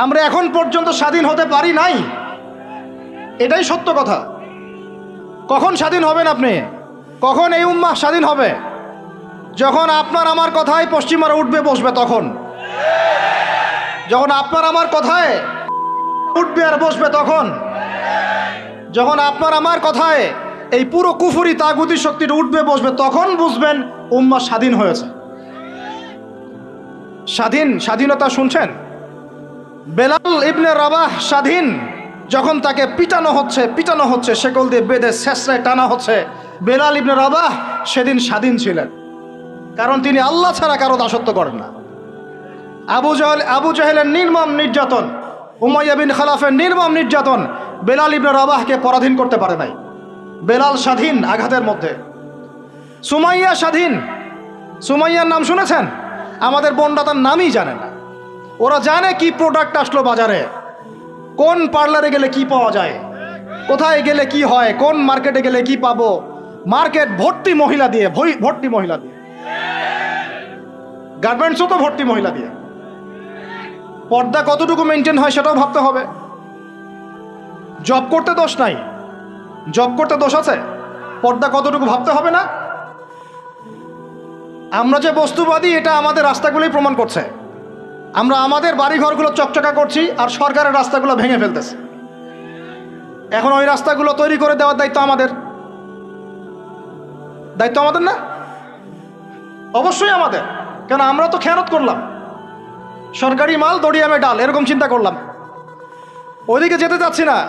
আমরা এখন পর্যন্ত স্বাধীন হতে পারি নাই। এটাই সত্য কথা। কখন স্বাধীন হবেন আপনি? কখন এই উম্মাহ স্বাধীন হবে? যখন আপনার আমার কথায় পশ্চিমারা উঠবে বসবে তখন। যখন আপনার আমার কথায় উঠবে আর বসবে তখন। যখন আপনার আমার কথায় এই পুরো কুফুরি তাগুতি শক্তিটা উঠবে বসবে তখন বুঝবেন উম্মা স্বাধীন হয়েছে। স্বাধীন স্বাধীনতা শুনছেন? বেলাল ইবনে রাবাহ স্বাধীন, যখন তাকে পিটানো হচ্ছে পিটানো হচ্ছে, শেকল দিয়ে বেঁধে শেষরায় টানা হচ্ছে, বেলাল ইবনে রাবাহ সেদিন স্বাধীন ছিলেন। কারণ তিনি আল্লাহ ছাড়া কারও দাসত্ব করেন না। আবু জাহেল, আবু জাহেলের নির্মম নির্যাতন, উমাইয়া বিন খালাফের নির্মম নির্যাতন বেলাল ইবনে রাবাহকে পরাধীন করতে পারে নাই। বেলাল স্বাধীন আঘাতের মধ্যে। সুমাইয়া স্বাধীন। সুমাইয়ার নাম শুনেছেন? আমাদের বোনরা তার নামই জানে না। ওরা জানে কি প্রোডাক্ট আসলো বাজারে। কোন পার্লারে গেলে কি পাওয়া যায়? কোথায় গেলে কি হয়? কোন মার্কেটে গেলে কি পাবো? মার্কেট ভর্তি মহিলা দিয়ে ভর্তি মহিলা দিয়ে। গার্মেন্টসও তো ভর্তি মহিলা দিয়ে। পর্দা কতটুকু মেনটেন হয় সেটাও ভাবতে হবে। জব করতে দোষ নাই। জব করতে দোষ আছে? পর্দা কতটুকু ভাবতে হবে না? আমরা যে বস্তুবাদী, এটা আমাদের রাস্তাগুলোই প্রমাণ করছে। আমরা আমাদের বাড়িঘরগুলো চকচকা করছি আর সরকারের রাস্তাগুলো ভেঙে ফেলতেছে। এখন ওই রাস্তাগুলো তৈরি করে দেওয়ার দায়িত্ব আমাদের। দায়িত্ব আমাদের না? অবশ্যই আমাদের। কেন, আমরা তো খেয়ানত করলাম। সরকারি মাল দড়িয়ামে ডাল, এরকম চিন্তা করলাম। ওইদিকে যেতে চাচ্ছি না।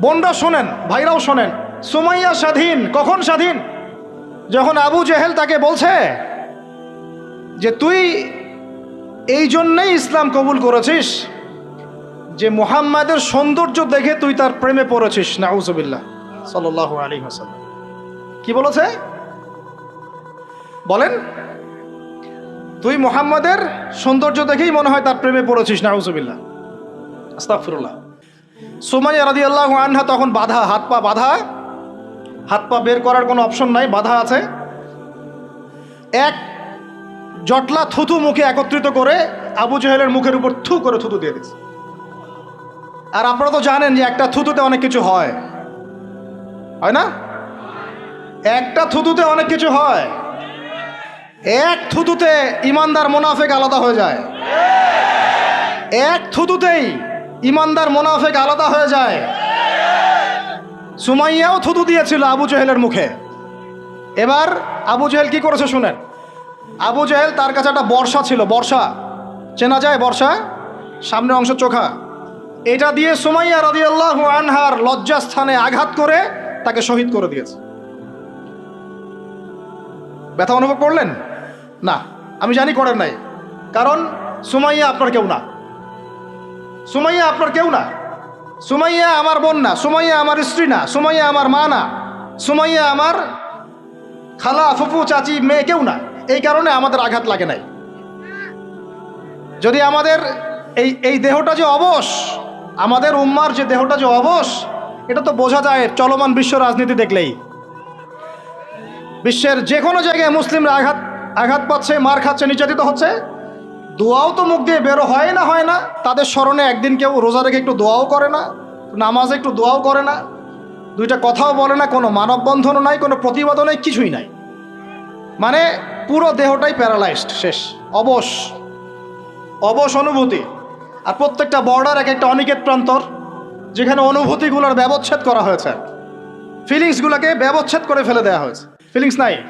বোনরা শোনেন, ভাইরাও শোনেন। সুমাইয়া স্বাধীন, কখন স্বাধীন? যখন আবু জেহেল তাকে বলছে যে, তুই এই জন্যেই ইসলাম কবুল করেছিস যে মুহাম্মাদের সৌন্দর্য দেখে তুই তার প্রেমে পড়েছিস, নাউজবিল্লাহ। সাল্লাহ আলী হাসাল্লাম কি বলেছে? বলেন, তুই মুহাম্মাদের সৌন্দর্য দেখেই মনে হয় তার প্রেমে পড়েছিস, নাউজবিল্লাহ। আস্তাফিরুল্লাহ সুমাইয়া রাদি আল্লাহ আনহা তখন বাধা, হাত পা বাধা, হাত পা বের করার কোনো অপশন নাই, বাধা আছে। এক জটলা থুতু মুখে একত্রিত করে আবু জহেলের মুখের উপর থু করে থুতু দিয়ে দিচ্ছে আর আপনারা তো জানেন যে একটা থুতুতে অনেক কিছু হয়। হয় না? একটা থুতুতে অনেক কিছু হয়। এক থুতুতে ইমানদার মোনাফেক আলাদা হয়ে যায়। এক থুতুতেই ইমানদার মোনাফেক আলাদা হয়ে যায়। সুমাইয়াও থুতু দিয়েছিল আবু জহেলের মুখে। এবার আবু জহেল কি করেছে শুনেন। আবু জহেল তার কাছে একটা বর্ষা ছিল, বর্ষা। চেনা যায় বর্ষা? সামনে অংশ চোখা। এটা দিয়ে সুমাইয়া রাদিয়াল্লাহু আনহার লজ্জাস্থানে আঘাত করে তাকে শহীদ করে দিয়েছে। ব্যথা অনুভব করলেন? না, আমি জানি করেন নাই। কারণ সুমাইয়া আপনার কেউ না। সুমাইয়া আপনার কেউ না। সুমাইয়া আমার বোন না। সুমাইয়া আমার স্ত্রী না। সুমাইয়া আমার মা না। সুমাইয়া আমার খালা ফুফু চাচি মেয়ে কেউ না। এই কারণে আমাদের আঘাত লাগে নাই। যদি আমাদের এই এই দেহটা যে অবশ, আমাদের উম্মার যে দেহটা যে অবশ, এটা তো বোঝা যায় চলমান বিশ্ব রাজনীতি দেখলেই। বিশ্বের যে কোনো জায়গায় মুসলিমরা আঘাত আঘাত পাচ্ছে, মার খাচ্ছে, নির্যাতিত হচ্ছে, দোয়াও তো মুখ দিয়ে বেরো হয় না হয় না। তাদের স্মরণে একদিন কেউ রোজা রেখে একটু দোয়াও করে না, নামাজে একটু দোয়াও করে না, দুইটা কথাও বলে না, কোনো মানববন্ধনও নাই, কোনো প্রতিবাদও নাই, কিছুই নাই। মানে পুরো দেহটাই প্যারালাইজড, শেষ। অবশ। অবশ অনুভূতি। আর প্রত্যেকটা বর্ডার এক একটা অনিকেত প্রান্তর, যেখানে অনুভূতিগুলোর ব্যবচ্ছেদ করা হয়েছে। ফিলিংসগুলোকে ব্যবচ্ছেদ করে ফেলে দেওয়া হয়েছে। ফিলিংস নাই।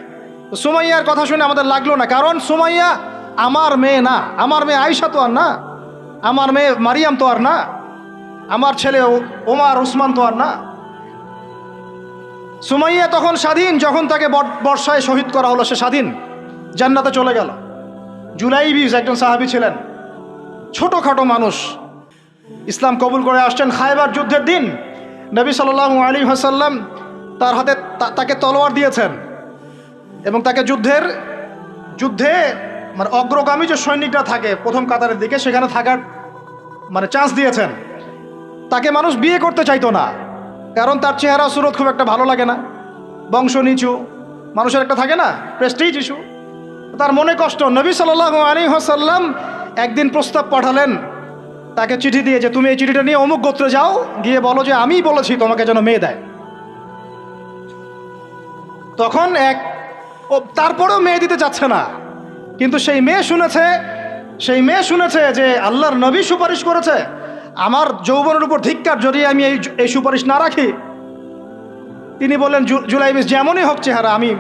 সুমাইয়ার কথা শুনে আমাদের লাগল না। কারণ সুমাইয়া আমার মেয়ে না। আমার মেয়ে আয়সা তো আর না। আমার মেয়ে মারিয়াম তো আর না। আমার ছেলে ওমার উসমান তো আর না। সুমাইয়া তখন স্বাধীন, যখন তাকে বর- বর্ষায় শহীদ করা হলো, সে স্বাধীন। জান্নাতে চলে গেল। জুলাই বিজ একজন সাহাবি ছিলেন। ছোটোখাটো মানুষ। ইসলাম কবুল করে আসছেন খায়বার যুদ্ধের দিন। নবী সাল্লাহ আলী হাসাল্লাম তার হাতে তাকে তলোয়ার দিয়েছেন এবং তাকে যুদ্ধের যুদ্ধে মানে অগ্রগামী যে সৈনিকরা থাকে প্রথম কাতারের দিকে, সেখানে থাকার মানে চান্স দিয়েছেন। তাকে মানুষ বিয়ে করতে চাইতো না, কারণ তার চেহারা, সুরত খুব একটা ভালো লাগে না। বংশ নিচু, মানুষের একটা থাকে না প্রেস্টিজ ইস্যু তার মনে কষ্ট, নবী সাল্লাহ আলী হাসাল্লাম একদিন প্রস্তাব পাঠালেন, তাকে চিঠি দিয়ে যে, তুমি এই চিঠিটা নিয়ে অমুক গোত্রে যাও, গিয়ে বলো যে আমিই বলেছি তোমাকে যেন মেয়ে দেয়। তখন এক তারপরেও মেয়ে দিতে চাচ্ছে না, কিন্তু সেই মেয়ে শুনেছে, সেই মেয়ে শুনেছে যে, আল্লাহর নবী সুপারিশ করেছে, আমার যৌবনের উপর ধিক্কার যদি আমি এই এই সুপারিশ না রাখি। তিনি বললেন জুলাই বিশ যেমনই হোক চেহারা, আমি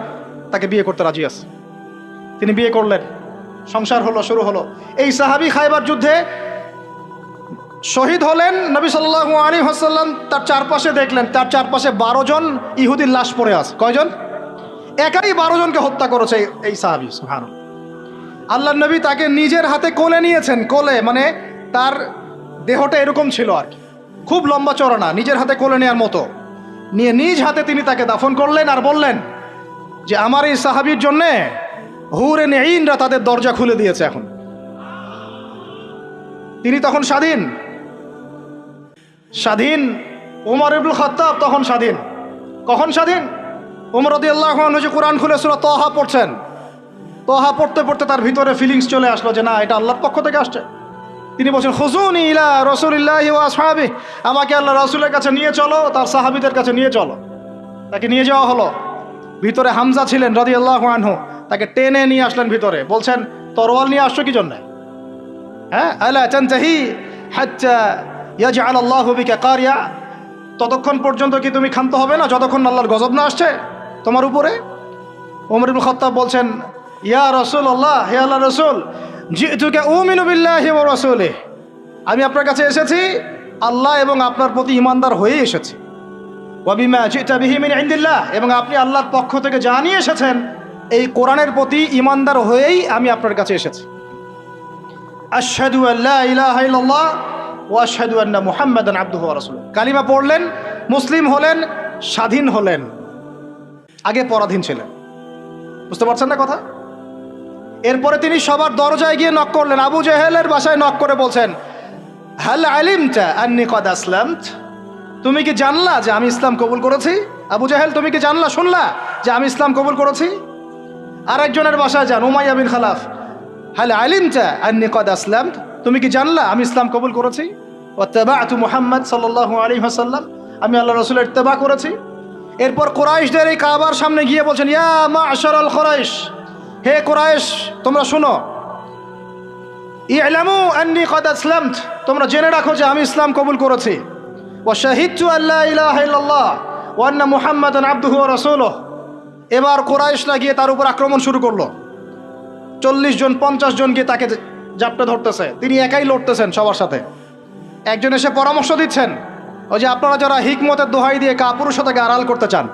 তাকে বিয়ে করতে রাজি আছি। তিনি বিয়ে করলেন। সংসার হলো, শুরু হলো। এই সাহাবি খাইবার যুদ্ধে শহীদ হলেন, নবী সাল্লাহ আলী হাসাল্লাম তার চারপাশে দেখলেন, তার চারপাশে বারো জন ইহুদির লাশ পড়ে আছে। কয়জন? একাই বারো জনকে হত্যা করেছে এই- সাহাবি সুহান আল্লাহ নবী তাকে নিজের হাতে কোলে নিয়েছেন, কোলে মানে তার দেহটা এরকম ছিল আর কি। খুব লম্বা চড়া না নিজের হাতে কোলে নেওয়ার মতো। নিয়ে নিজ হাতে তিনি তাকে দাফন করলেন আর বললেন যে, আমার এই সাহাবির জন্যে হুরে নেইনরা তাদের দরজা খুলে দিয়েছে এখন। তিনি তখন স্বাধীন। স্বাধীন উমর ইবুল খত্তাব তখন স্বাধীন। কখন স্বাধীন? রদি আল্লাহ যে কোরআন খুলে সুরা তহা পড়ছেন। তহা পড়তে পড়তে তার ভিতরে ফিলিংস চলে আসলো যে না, এটা আল্লাহর পক্ষ থেকে আসছে। তিনি বলছেন খুজুন ইলা রসুলিল্লাহ সাহাবি আমাকে আল্লাহ রসুলের কাছে নিয়ে চলো, তার সাহাবিদের কাছে নিয়ে চলো। তাকে নিয়ে যাওয়া হলো। ভিতরে হামজা ছিলেন রদি আল্লাহ আনহু। তাকে টেনে নিয়ে আসলেন ভিতরে। বলছেন, তরোয়াল নিয়ে আসছো কি জন্যে? হ্যাঁ? আলা আল্লাহু ততক্ষণ পর্যন্ত কি তুমি ক্ষান্ত হবে না, যতক্ষণ আল্লাহর গজব না আসছে তোমার উপরে? ওমর ইবুল খত্তাব বলছেন, ইয়া রসুল আল্লাহ হে আল্লাহ রসুল ওয়া রাসূলিহি। আমি আপনার কাছে এসেছি, আল্লাহ এবং আপনার প্রতি ইমানদার হয়ে এসেছি। এবং আপনি আল্লাহর পক্ষ থেকে জানিয়ে এসেছেন এই কোরআনের প্রতি ইমানদার হয়েই আমি আপনার কাছে এসেছি। আল্লাহ রাসূলুহু। কালিমা পড়লেন, মুসলিম হলেন, স্বাধীন হলেন। আগে পরাধীন ছিলেন। বুঝতে পারছেন না কথা? এরপরে তিনি সবার দরজায় গিয়ে নক করলেন। আবু জেহেলের বাসায় নক করে বলছেন তুমি কি জানলা যে আমি ইসলাম কবুল করেছি? আবু জাহেল, তুমি কি জানলা শুনলা যে আমি ইসলাম কবুল করেছি? আর একজনের বাসায় যান, উমাইয়া বিন খালাফ। হাল আলিমটা আন্নি কদ আসলাম তুমি কি জানলা আমি ইসলাম কবুল করেছি? ও তেবা আতু মুহাম্মদ সাল্লাহ আলী হাসাল্লাম আমি আল্লাহ রসুলের তেবা করেছি। এরপর কোরাইশদের এই কাবার সামনে গিয়ে বলছেন, ইয়া মা আশর আল কোরাইশ। হে কোরাইশ, তোমরা শুনো। ইলামু আন্নি কদ আসলামত। তোমরা জেনে রাখো যে আমি ইসলাম কবুল করেছি। ও শাহিদু আল্লাহ ইলাহা ইল্লাল্লাহ। ওয়া আন্না মুহাম্মাদান আবদুহু ওয়া এবার কোরাইশরা গিয়ে তার উপর আক্রমণ শুরু করল। চল্লিশ জন, পঞ্চাশ জন গিয়ে তাকে জাপটে ধরতেছে। তিনি একাই লড়তেছেন সবার সাথে। একজন এসে পরামর্শ দিচ্ছেন, ওই যে আপনারা যারা হিকমতের দোহাই দিয়ে কাপুরুষতাকে আড়াল করতে চান,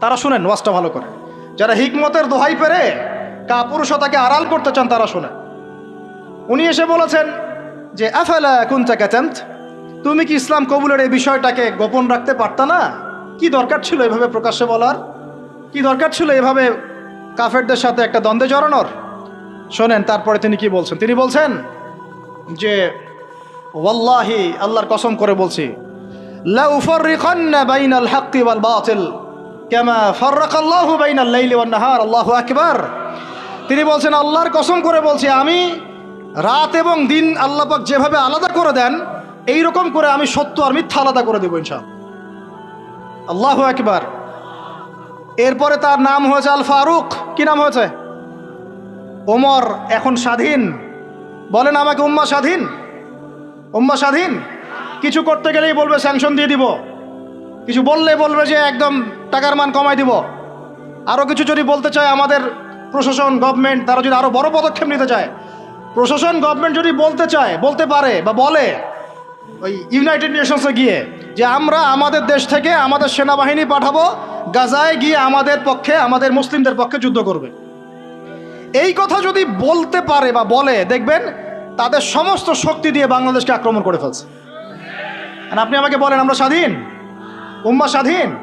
তারা শুনেন, ওয়াজটা ভালো করে। যারা হিকমতের দোহাই পেরে কাপুরুষতাকে আড়াল করতে চান, তারা শুনেন। উনি এসে বলেছেন যে, আফালা কুনতা কাতান্ত তুমি কি ইসলাম কবুলের এই বিষয়টাকে গোপন রাখতে পারতা না? কি দরকার ছিল এভাবে প্রকাশ্যে বলার? কি দরকার ছিল এভাবে কাফেরদের সাথে একটা দ্বন্দ্বে জড়ানোর? শোনেন, তারপরে তিনি কি বলছেন? তিনি বলছেন যে, ওয়াল্লাহি, আল্লাহর কসম করে বলছি তিনি বলছেন, আল্লাহর কসম করে বলছি, আমি রাত এবং দিন আল্লাহ পাক যেভাবে আলাদা করে দেন এই রকম করে আমি সত্য আর মিথ্যা আলাদা করে দেবো ইনশাআল্লাহ। আল্লাহু আকবার। এরপরে তার নাম হয়েছে আল ফারুক। কি নাম হয়েছে? ওমর এখন স্বাধীন। বলেন আমাকে, উম্মা স্বাধীন? উম্মা স্বাধীন? কিছু করতে গেলেই বলবে স্যাংশন দিয়ে দিব। কিছু বললে বলবে যে, একদম টাকার মান কমাই দিব। আরও কিছু যদি বলতে চায় আমাদের প্রশাসন গভর্নমেন্ট তারা যদি আরও বড় পদক্ষেপ নিতে চায়। প্রশাসন গভর্নমেন্ট যদি বলতে চায়, বলতে পারে বা বলে ওই ইউনাইটেড নেশনসে গিয়ে যে আমরা আমাদের দেশ থেকে আমাদের সেনাবাহিনী পাঠাবো, গাজায় গিয়ে আমাদের পক্ষে, আমাদের মুসলিমদের পক্ষে যুদ্ধ করবে। এই কথা যদি বলতে পারে বা বলে, দেখবেন তাদের সমস্ত শক্তি দিয়ে বাংলাদেশকে আক্রমণ করে ফেলছে। আপনি আমাকে বলেন, আমরা স্বাধীন? উম্মা স্বাধীন?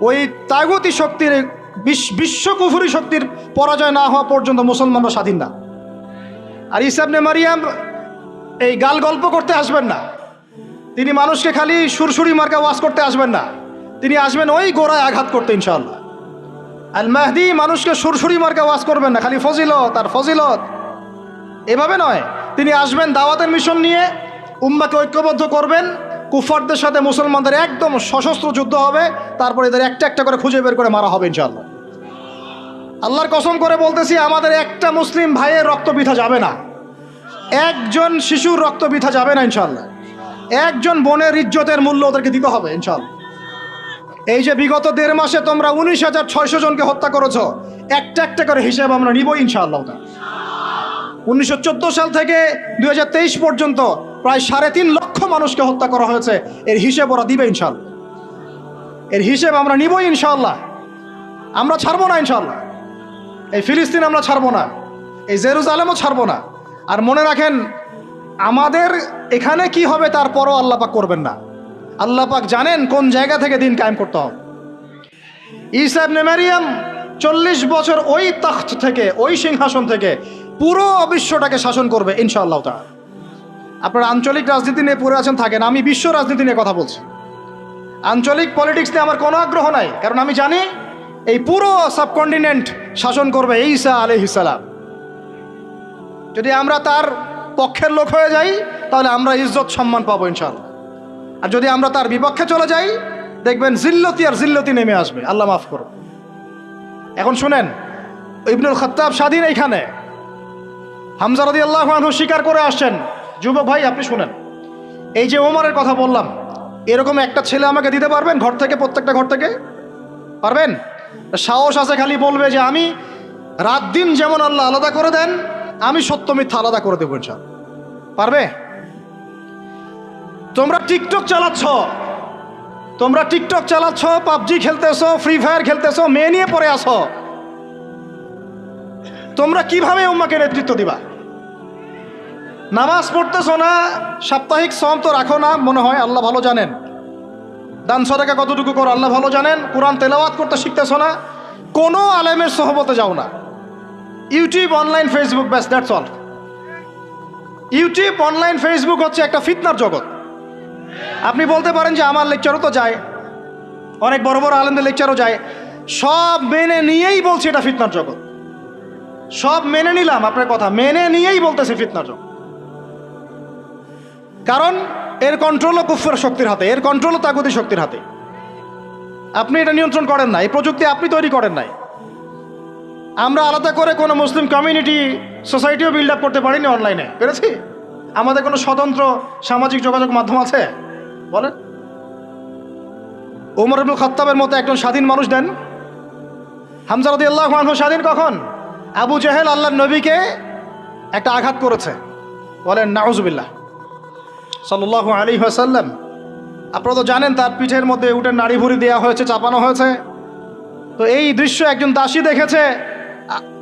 ওই তাগতি শক্তির, বিশ- বিশ্বকুফুরি শক্তির পরাজয় না হওয়া পর্যন্ত মুসলমানরা স্বাধীন না। আর ইসাবনে মারিয়াম এই গাল গল্প করতে আসবেন না। তিনি মানুষকে খালি সুরসুরি মার্কা ওয়াজ করতে আসবেন না। তিনি আসবেন ওই গোড়ায় আঘাত করতে, ইনশাআল্লাহ। আল মাহদি মানুষকে সুরসুরি মার্কা ওয়াজ করবেন না, খালি ফজিলত আর ফজিলত। এভাবে নয়, তিনি আসবেন দাওয়াতের মিশন নিয়ে, উম্মাকে ঐক্যবদ্ধ করবেন কুফারদের সাথে মুসলমানদের একদম সশস্ত্র যুদ্ধ হবে, তারপর এদের একটা একটা করে খুঁজে বের করে মারা হবে ইনশাল্লাহ আল্লাহর কসম করে বলতেছি, আমাদের একটা মুসলিম ভাইয়ের রক্ত বিথা যাবে না। একজন শিশুর রক্ত বৃথা যাবে না ইনশাল্লাহ একজন বোনের ইজ্জতের মূল্য ওদেরকে দিতে হবে ইনশাল্লাহ এই যে বিগত দেড় মাসে তোমরা উনিশ হাজার ছয়শো জনকে হত্যা করেছ, একটা একটা করে হিসেব আমরা নিব ইনশাআল্লাহ। উনিশশো চোদ্দ সাল থেকে দুই হাজার তেইশ পর্যন্ত প্রায় সাড়ে তিন লক্ষ মানুষকে হত্যা করা হয়েছে। এর হিসেব ওরা দিবে ইনশাল্লাহ এর হিসেব আমরা নিবই ইনশাল্লাহ আমরা ছাড়বো না ইনশাল্লাহ এই ফিলিস্তিন আমরা ছাড়বো না। এই জেরুজালেমও ছাড়বো না। আর মনে রাখেন, আমাদের এখানে কি হবে তারপরও আল্লাপাক করবেন না। আল্লাপাক জানেন কোন জায়গা থেকে দিন কায়েম করতে হবে। ইসাব নেমারিয়াম চল্লিশ বছর ওই তখ্ত থেকে, ওই সিংহাসন থেকে পুরো বিশ্বটাকে শাসন করবে, ইনশাআল্লাহ তা আপনারা আঞ্চলিক রাজনীতি নিয়ে পড়ে আছেন, থাকেন, আমি বিশ্ব রাজনীতি নিয়ে কথা বলছি। আঞ্চলিক পলিটিক্স নিয়ে আমার কোনো আগ্রহ নাই, কারণ আমি জানি এই পুরো সাবকন্টিনেন্ট শাসন করবে ঈসা আলহিসাল্লাম যদি আমরা তার পক্ষের লোক হয়ে যাই, তাহলে আমরা ইজ্জত সম্মান পাবো ইনশাআল্লাহ। আর যদি আমরা তার বিপক্ষে চলে যাই, দেখবেন জিল্লতি আর জিল্লতি নেমে আসবে। আল্লাহ মাফ করো এখন শুনেন, ইবনুল খত্তাব স্বাধীন এইখানে। হামজা রদি আল্লাহ আনহু স্বীকার করে আসছেন। যুবক ভাই, আপনি শুনেন। এই যে ওমরের কথা বললাম, এরকম একটা ছেলে আমাকে দিতে পারবেন ঘর থেকে, প্রত্যেকটা ঘর থেকে? পারবেন? সাহস আছে খালি বলবে যে আমি রাত দিন যেমন আল্লাহ আলাদা করে দেন আমি সত্য মিথ্যা আলাদা করে দেবো ইনশাল পারবে? তোমরা টিকটক চালাচ্ছ। তোমরা টিকটক চালাচ্ছ, পাবজি খেলতেছো ফ্রি ফায়ার খেলতেছো, মেয়ে নিয়ে পরে আসো তোমরা কীভাবে উম্মাকে নেতৃত্ব দিবা? নামাজ পড়তেছো না? সাপ্তাহিক সম তো রাখো না, মনে হয় আল্লাহ ভালো জানেন। দান সদাকা কতটুকু করো, আল্লাহ ভালো জানেন? কোরআন তেলাওয়াত করতে শিখতেছো না? কোনো আলেমের সহবতে যাও না। ইউটিউব, অনলাইন, ফেসবুক, ব্যাস that's all YouTube, online, Facebook হচ্ছে একটা ফিতনার জগৎ। আপনি বলতে পারেন যে আমার লেকচারও তো যায়, অনেক বড় বড় আলেমদের লেকচারও যায়, সব মেনে নিয়েই বলছে এটা ফিতনার জগৎ। সব মেনে নিলাম, আপনার কথা, মেনে নিয়েই বলতেছে ফিতনার জগৎ। কারণ এর কন্ট্রোলও কুফর শক্তির হাতে, এর কন্ট্রোলও তাগুদি শক্তির হাতে। আপনি এটা নিয়ন্ত্রণ করেন না এই প্রযুক্তি আপনি তৈরি করেন নাই। আমরা আলাদা করে কোনো মুসলিম কমিউনিটি সোসাইটিও বিল্ড আপ করতে পারিনি অনলাইনে পেরেছি? আমাদের কোনো স্বতন্ত্র সামাজিক যোগাযোগ মাধ্যম আছে? বলেন। ওমর আব্দুল খত্তাবের মতো একজন স্বাধীন মানুষ দেন। হামজারদি আল্লাহ স্বাধীন কখন? আবু জাহেল আল্লাহ নবীকে একটা আঘাত করেছে। বলেন, নাউজুবিল্লাহ। সাল্লাহ আলী হাসাল্লাম আপনারা তো জানেন, তার পিঠের মধ্যে উঠে নাড়ি ভুড়ি দেওয়া হয়েছে, চাপানো হয়েছে। তো এই দৃশ্য একজন দাসী দেখেছে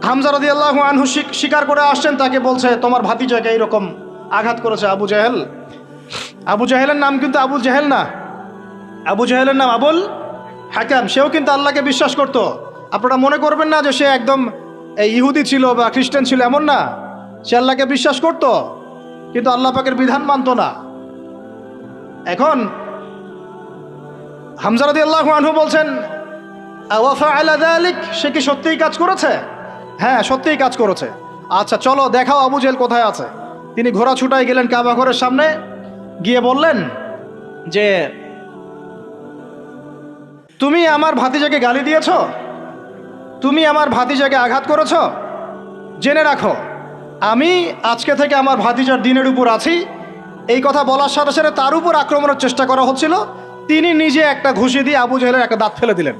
হামজা রদি আল্লাহ আনহু স্বী- স্বীকার করে আসছেন, তাকে বলছে, তোমার ভাতিজাকে এইরকম আঘাত করেছে আবু জাহেল? আবু জাহেলের নাম কিন্তু আবুল জাহেল না। আবু জাহেলের নাম আবুল হাকাম। সেও কিন্তু আল্লাহকে বিশ্বাস করত। আপনারা মনে করবেন না যে সে একদম এই ইহুদি ছিল বা খ্রিস্টান ছিল, এমন না। সে আল্লাহকে বিশ্বাস করত, কিন্তু আল্লাহ পাকের বিধান মানত না। এখন হামজারদি আল্লাহ আনহু বলছেন সে কি সত্যিই কাজ করেছে? হ্যাঁ সত্যিই কাজ করেছে। আচ্ছা চলো, দেখাও আবু জেল কোথায় আছে। তিনি ঘোড়া ছুটাই গেলেন কাবা ঘরের সামনে, গিয়ে বললেন যে, তুমি আমার ভাতিজাকে গালি দিয়েছ? তুমি আমার ভাতিজাকে আঘাত করেছ? জেনে রাখো, আমি আজকে থেকে আমার ভাতিজার দিনের উপর আছি। এই কথা বলার সাথে সাথে তার উপর আক্রমণের চেষ্টা করা হচ্ছিল। তিনি নিজে একটা ঘুষি দিয়ে আবু জাহেলের একটা দাঁত ফেলে দিলেন।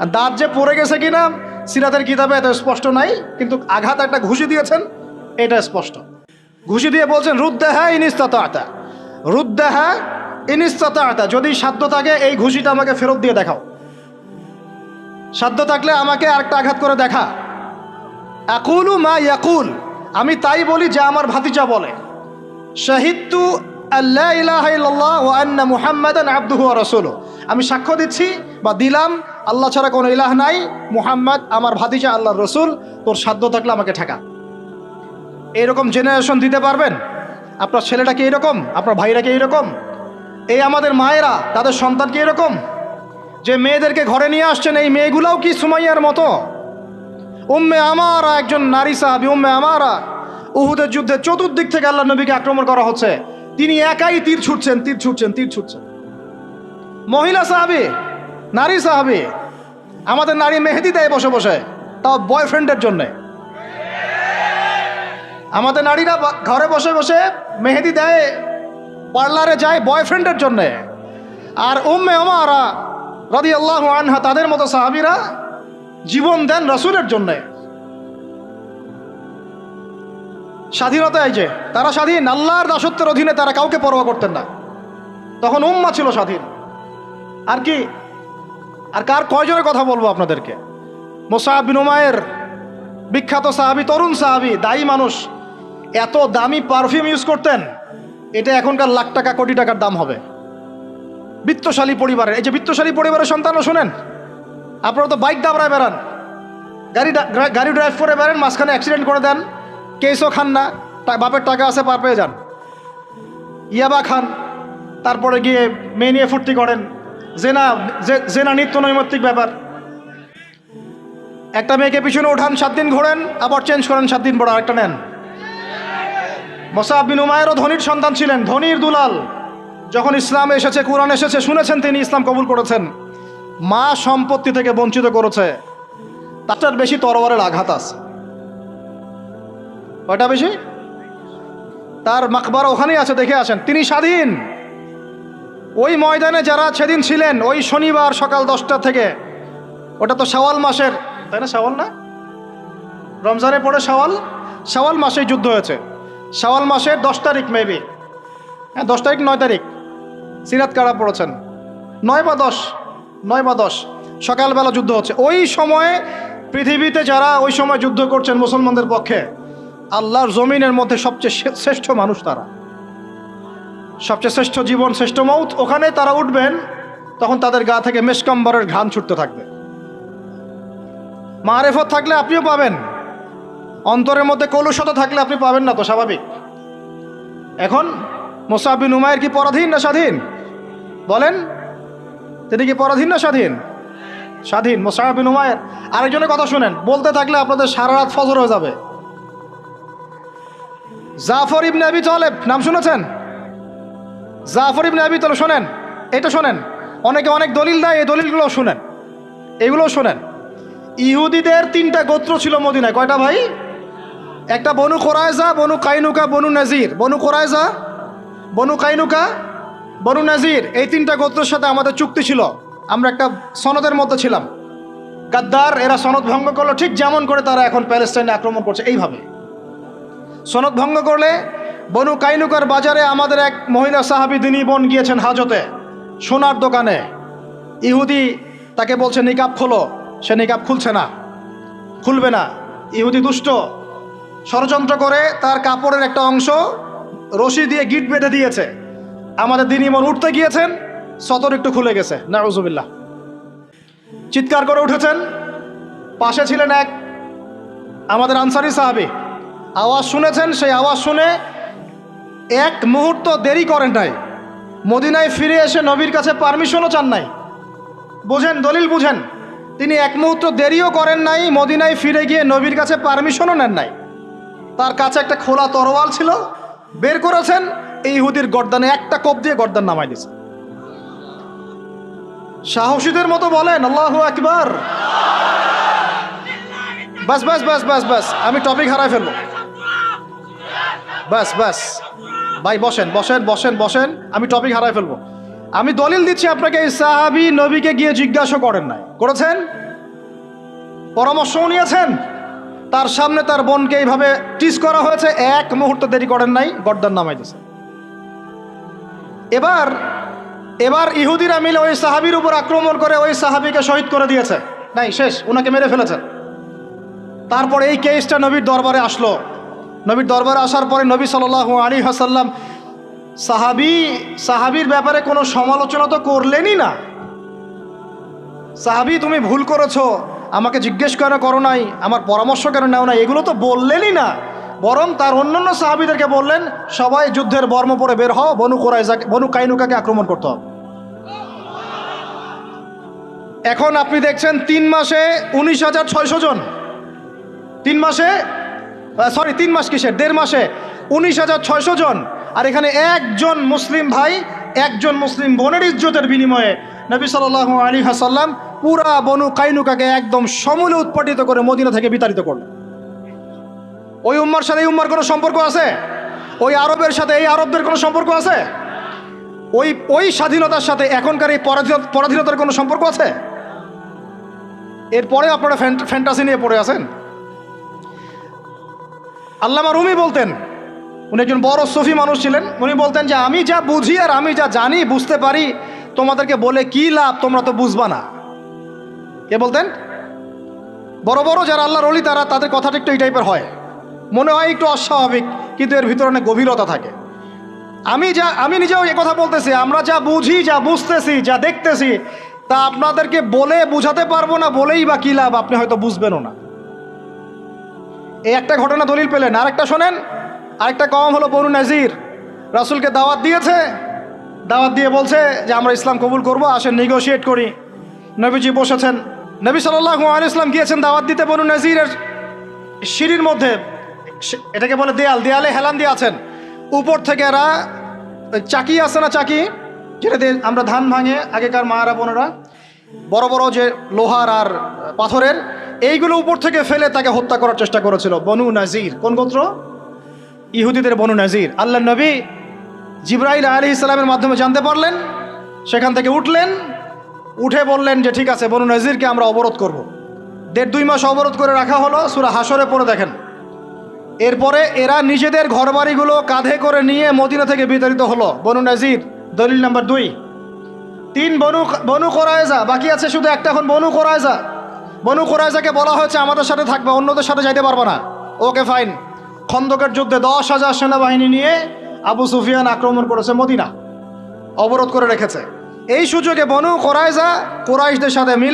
আর দাঁত যে পড়ে গেছে কিনা সিরাতের কিতাবে এত স্পষ্ট নাই, কিন্তু আঘাত একটা ঘুষি দিয়েছেন, এটা স্পষ্ট। ঘুষি দিয়ে বলছেন রুদ্দাহা ইনিস্তাতা ইনিস্তাতা আতা যদি সাধ্য থাকে এই ঘুষিটা আমাকে ফেরত দিয়ে দেখাও। সাধ্য থাকলে আমাকে আরেকটা আঘাত করে দেখা। আকুলু মা ইয়াকুল, আমি তাই বলি যা আমার ভাতিজা বলে। শাহিদতু আল্লাহ ইলাহা ইল্লাল্লাহ ওয়া আন্না মুহাম্মাদান আবদুহু ওয়া রাসূলুহু। আমি সাক্ষ্য দিচ্ছি বা দিলাম আল্লাহ ছাড়া কোনো ইলাহ নাই। মুহাম্মদ, আমার ভাতিজা, আল্লাহর রসুল, তোর সাধ্য থাকলে আমাকে ঠেকা। এইরকম জেনারেশন দিতে পারবেন? আপনার ছেলেটা কি এরকম? আপনার ভাইরা কি এরকম? এই আমাদের মায়েরা, তাদের সন্তান কি এরকম? যে মেয়েদেরকে ঘরে নিয়ে আসছেন, এই মেয়েগুলাও কি সুমাইয়ার মতো? উম্মে আমারা একজন নারী সাহাবি, উম্মে আমারা। উহুদের যুদ্ধে চতুর্দিক থেকে আল্লাহ নবীকে আক্রমণ করা হচ্ছে। তিনি একাই তীর ছুটছেন তীর ছুটছেন তীর ছুটছেন। মহিলা সাহাবি নারী সাহাবি, আমাদের নারী মেহেদি দেয় বসে বসে, তাও বয়ফ্রেন্ডের জন্যে। আমাদের নারীরা ঘরে বসে বসে মেহেদি দেয়, পার্লারে যায় বয়ফ্রেন্ডের জন্যে। আর উম্মে ওমারা রদি আল্লাহ আনহা, তাদের মতো সাহাবিরা জীবন দেন রসুলের জন্যে। স্বাধীনতা এই যে, তারা স্বাধীন, আল্লাহর দাসত্বের অধীনে তারা কাউকে পরোয়া করতেন না। তখন উম্মা ছিল স্বাধীন। আর কি আর কার কয়জনের কথা বলব আপনাদেরকে? মোসাহাব উমায়ের বিখ্যাত সাহাবি, তরুণ সাহাবি, দায়ী মানুষ, এত দামি পারফিউম ইউজ করতেন, এটা এখনকার লাখ টাকা, কোটি টাকার দাম হবে। বিত্তশালী পরিবারের, এই যে বিত্তশালী পরিবারের সন্তানও শোনেন, আপনারা তো বাইক দাবড়ায় বেড়ান, গাড়ি গাড়ি ড্রাইভ করে বেড়ান, মাঝখানে অ্যাক্সিডেন্ট করে দেন কেসও খান না বাপের টাকা আছে, পার পেয়ে যান। ইয়াবা খান, তারপরে গিয়ে মেয়ে নিয়ে ফুর্তি করেন জেনা জেনা নিত্য নৈমিত্তিক ব্যাপার। একটা মেয়েকে পিছনে ওঠান সাত দিন ঘোরেন, আবার চেঞ্জ করেন, সাত দিন পর আরেকটা নেন। মোসাব বিন উমায়েরও ধনির সন্তান ছিলেন, ধনির দুলাল। যখন ইসলাম এসেছে, কোরআন এসেছে, শুনেছেন তিনি ইসলাম কবুল করেছেন। মা সম্পত্তি থেকে বঞ্চিত করেছে। তার বেশি তরবারের আঘাত আছে। কয়টা বেশি? তার মাকবার ওখানেই আছে, দেখে আসেন। তিনি স্বাধীন। ওই ময়দানে যারা সেদিন ছিলেন, ওই শনিবার সকাল দশটা থেকে, ওটা তো শাওয়াল মাসের। তাই না শাওয়াল না? রমজানে পড়ে শাওয়াল? শাওয়াল মাসেই যুদ্ধ হয়েছে। শাওয়াল মাসের দশ তারিখ মেবি হ্যাঁ দশ তারিখ, নয় তারিখ। সিরাত কারা পড়েছেন? নয় বা দশ? নয় বা দশ। সকালবেলা যুদ্ধ হচ্ছে। ওই সময়ে পৃথিবীতে যারা ওই সময় যুদ্ধ করছেন মুসলমানদের পক্ষে, আল্লাহর জমিনের মধ্যে সবচেয়ে শ্রেষ্ঠ মানুষ তারা। সবচেয়ে শ্রেষ্ঠ জীবন, শ্রেষ্ঠ মৌত, ওখানে তারা উঠবেন, তখন তাদের গা থেকে মেশকাম্বরের ঘ্রাণ ছুটতে থাকবে। মারেফত থাকলে আপনিও পাবেন। অন্তরের মধ্যে কলুষতা থাকলে আপনি পাবেন না, তো স্বাভাবিক। এখন মোসাবিন উমায়ের কি পরাধীন না স্বাধীন? বলেন, তিনি কি পরাধীন না স্বাধীন? স্বাধীন। মোসাহাবিন উমায়ের আরেকজনের কথা শুনেন। বলতে থাকলে আপনাদের সারা রাত ফজর হয়ে যাবে। জাফর ইবনে আবি তলেব, নাম শুনেছেন? জাফর ইবনে আবি তলেব শোনেন? এটা শোনেন। অনেকে অনেক দলিল দেয়, এই দলিলগুলো শোনেন। এগুলো শোনেন। ইহুদিদের তিনটা গোত্র ছিল মদিনায়। কয়টা ভাই? একটা বনু কোরাইজা, বনু কাইনুকা, বনু নাজির। বনু কোরাইজা, বনু কাইনুকা, বনু নাজির। এই তিনটা গোত্রের সাথে আমাদের চুক্তি ছিল। আমরা একটা সনদের মধ্যে ছিলাম। গাদ্দার, এরা সনদ ভঙ্গ করল। ঠিক যেমন করে তারা এখন প্যালেস্টাইনে আক্রমণ করছে, এইভাবে। সনদ ভঙ্গ করলে বনু কাইনুকার বাজারে আমাদের এক মহিলা সাহাবি দিনী বোন গিয়েছেন হাজতে, সোনার দোকানে। ইহুদি তাকে বলছে, নিকাব খোলো, সে নিকাব খুলছে না, খুলবে না। ইহুদি দুষ্ট, ষড়যন্ত্র করে তার কাপড়ের একটা অংশ রশি দিয়ে গিট বেঁধে দিয়েছে। আমাদের দিনী বোন উঠতে গিয়েছেন, সতর একটু খুলে গেছে। নাউজুবিল্লাহ। চিৎকার করে উঠেছেন। পাশে ছিলেন এক আমাদের আনসারি সাহাবি। আওয়াজ শুনেছেন, সেই আওয়াজ শুনে এক মুহূর্ত দেরি করেন নাই। মদিনায় ফিরে এসে নবীর কাছে পারমিশনও চান নাই। বুঝেন, দলিল বুঝেন, তিনি এক মুহূর্ত দেরিও করেন নাই, মদিনায় ফিরে গিয়ে নবীর কাছে পারমিশনও নেন নাই। তার কাছে একটা খোলা তরোয়াল ছিল, বের করেছেন, এই ইহুদির গর্দানে একটা কোপ দিয়ে গর্দান নামাই দিয়েছে সাহসীদের মতো বলেন, আল্লাহ একবার বাস বাস বাস বাস বাস, আমি টপিক হারাই ফেলব। বাস বাস। ভাই, বসেন বসেন বসেন বসেন। আমি টপিক হারাই ফেলব। আমি দলিল দিচ্ছি আপনাকে, এই সাহাবি নবীকে গিয়ে জিজ্ঞাসা করেন নাই। করেছেন? পরামর্শও নিয়েছেন? তার সামনে তার বোনকে এইভাবে টিস করা হয়েছে, এক মুহূর্ত দেরি করেন নাই, গর্দান নামাই দিয়েছে এবার এবার ইহুদিরা মিলে ওই সাহাবির উপর আক্রমণ করে ওই সাহাবিকে শহীদ করে দিয়েছে। নাই, শেষ ওনাকে মেরে ফেলেছেন তারপরে এই কেসটা নবীর দরবারে আসলো। নবীর দরবারে আসার পরে নবী সাল আলী হাসাল্লাম সাহাবি, সাহাবির ব্যাপারে কোনো সমালোচনা তো করলেনই না। সাহাবি, তুমি ভুল করেছ, আমাকে জিজ্ঞেস কেন করো নাই, আমার পরামর্শ কেন নেও না এগুলো তো বললেনই না। বরং তার অন্যান্য সাহাবিদেরকে বললেন, সবাই যুদ্ধের বর্ম পরে বের হও, বনু কোরাইজাকে, বনু কাইনুকাকে আক্রমণ করতে হবে। এখন আপনি দেখছেন, তিন মাসে উনিশ হাজার ছয়শো জন। তিন মাসে সরি তিন মাস কিসের? দেড় মাসে। উনিশ হাজার ছয়শো জন। আর এখানে একজন মুসলিম ভাই, একজন মুসলিম বোনের ইজ্জতের বিনিময়ে নবী সাল্লাহ আলী হাসাল্লাম পুরা বনু কাইনুকাকে একদম সমূলে উৎপাটিত করে মদিনা থেকে বিতাড়িত করল ওই উম্মার সাথে এই উম্মার কোনো সম্পর্ক আছে? ওই আরবের সাথে এই আরবদের কোনো সম্পর্ক আছে? ওই ওই স্বাধীনতার সাথে এখনকার এই পরাধীন- পরাধীনতার কোনো সম্পর্ক আছে? এরপরে আপনারা ফ্যান- ফ্যান্টাসি নিয়ে পড়ে আছেন? আল্লামা রুমি বলতেন। উনি একজন বড় সফি মানুষ ছিলেন। উনি বলতেন যে, আমি যা বুঝি আর আমি যা জানি, বুঝতে পারি, তোমাদেরকে বলে কি লাভ তোমরা তো বুঝবা না। কে বলতেন? বড় বড় যারা আল্লাহর অলি তারা তাদের কথাটা একটু এই টাইপের হয়। মনে হয় একটু অস্বাভাবিক, কিন্তু এর ভিতরে অনেক গভীরতা থাকে। আমি যা, আমি নিজেও এ কথা বলতেছি, আমরা যা বুঝি, যা বুঝতেছি, যা দেখতেছি, তা আপনাদেরকে বলে বুঝাতে পারব না, বলেই বা কী লাভ, আপনি হয়তো বুঝবেনও না। এই একটা ঘটনা দলিল পেলেন। আরেকটা শোনেন, আরেকটা কম হলো বনু নাজির। রাসুলকে দাওয়াত দিয়েছে। দাওয়াত দিয়ে বলছে যে, আমরা ইসলাম কবুল করব, আসেন নেগোশিয়েট করি। নবীজি বসেছেন। নবী সাল্লাহ ইসলাম গিয়েছেন দাওয়াত দিতে বনু নাজিরের সিঁড়ির মধ্যে। এটাকে বলে দেয়াল। দেয়ালে হেলান দিয়ে আছেন। উপর থেকে এরা চাকি আছে না চাকি, যেটা দিয়ে আমরা ধান ভাঙে আগেকার মায়েরা, বোনেরা বড় বড় যে লোহার আর পাথরের, এইগুলো উপর থেকে ফেলে তাকে হত্যা করার চেষ্টা করেছিল বনু নাজির। কোন গোত্র? ইহুদিদের বনু নাজির। আল্লাহ নবী জিব্রাইল আলী ইসলামের মাধ্যমে জানতে পারলেন, সেখান থেকে উঠলেন, উঠে বললেন যে, ঠিক আছে, বনু নাজিরকে আমরা অবরোধ করব। দেড় দুই মাস অবরোধ করে রাখা হলো, সুরা হাসরে পরে দেখেন। এরপরে এরা নিজেদের ঘরবাড়িগুলো কাঁধে করে নিয়ে মদিনা থেকে বিতাড়িত হলো। বনু নাজির, দলিল নাম্বার দুই। তিন বনু বনু কোরায়জা, বাকি আছে শুধু একটা এখন বনু কোরায়জা। বনু কোরায়জাকে বলা হয়েছে, আমাদের সাথে থাকবে, অন্যদের সাথে যাইতে পারব না। Okay, fine. খন্দকের যুদ্ধে দশ হাজার সেনাবাহিনী নিয়ে আবু সুফিয়ান আক্রমণ করেছে মদিনা। অবরোধ করে রেখেছে। এই সুযোগে বনু কোরাইজা কোরাইশদের সাথে মিল